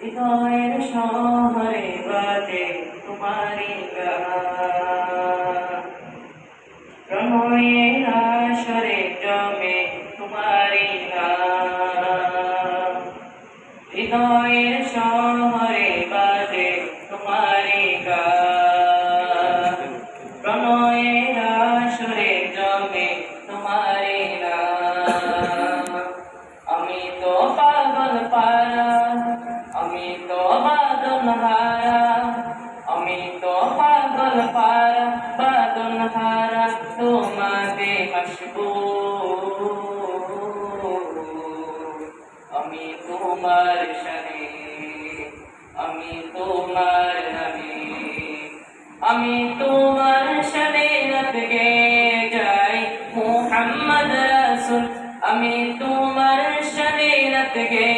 হৃদয়ের শহরে বাজে তোমারি প্রণয়ের আসরে জমে তোমারি হৃদয়ের শহরে বাজে তোমারি প্রণয়ের আসরে জমে তোমারি আমি তো পাগল পারা আমি তো বাদন হারা আমি তো পাগল পারা বাদন হারা আমি তোমার শানে আমি তোমার আমি তোমার শানে রতগে যাই মুহাম্মদ রাসূল। আমি তোমার রতগে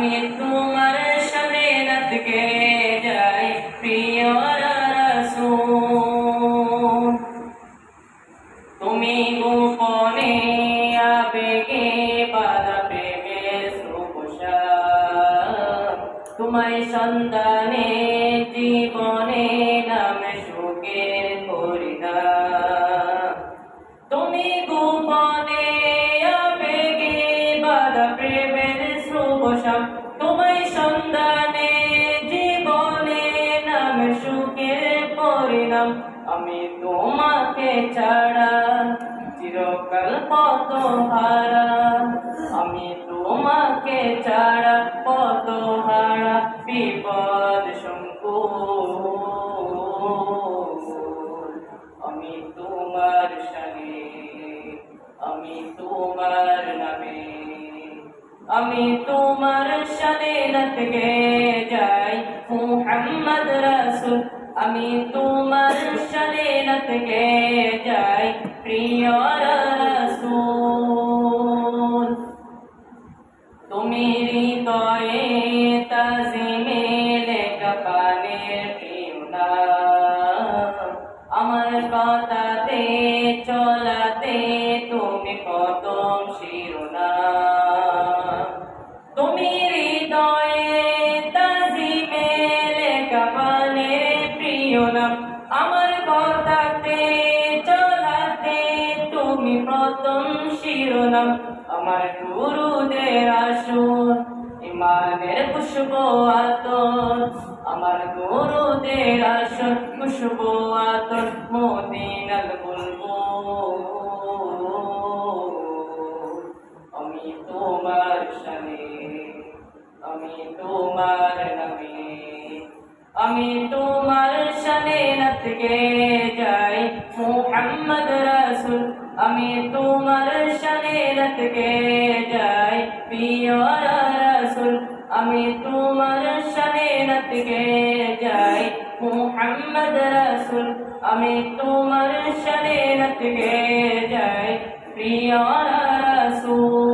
আমি তোমার শানে রতগে যাই, প্রিয় তুমি গোপনে আবেগে বাধা প্রেমের সুপোষা তোমায় সন্তানে জীবনে নামে সুখের করিনা সন্তানে জীবনে নামে সুখের পরিণাম। আমি তোমাকে ছাড়া চিরকাল কত হারা। আমি তোমাকে ছাড়া কত হারা। বিপদ সংকুল। আমি তোমার শানে আমি তোমার নামে আমি তোমার শানে থেকে যাই। মুহাম্মদ রাসূল, আমি তোমার শানে থেকে যাই। প্রিয় রাসূল, তুমি হৃদয়ে তাজিমে লেখা পানের প্রিয় আমার আমার কথাতে চলাতে তুমি প্রথম শিরোনাম। আমার গুরুদের আসর, ইমানের খুশব আমার গুরুদের আসর, খুশব বলব। আমি তোমার শানে আমি তোমার নামে আমি তোমার থেকে যাই। মুহাম্মদ রাসূল, আমি তোমার শানে থেকে যাই। প্রিয় রাসূল, আমি তোমার শানে থেকে যাই। মুহাম্মদ রাসূল, আমি তোমার শানে থেকে যাই। প্রিয় রাসূল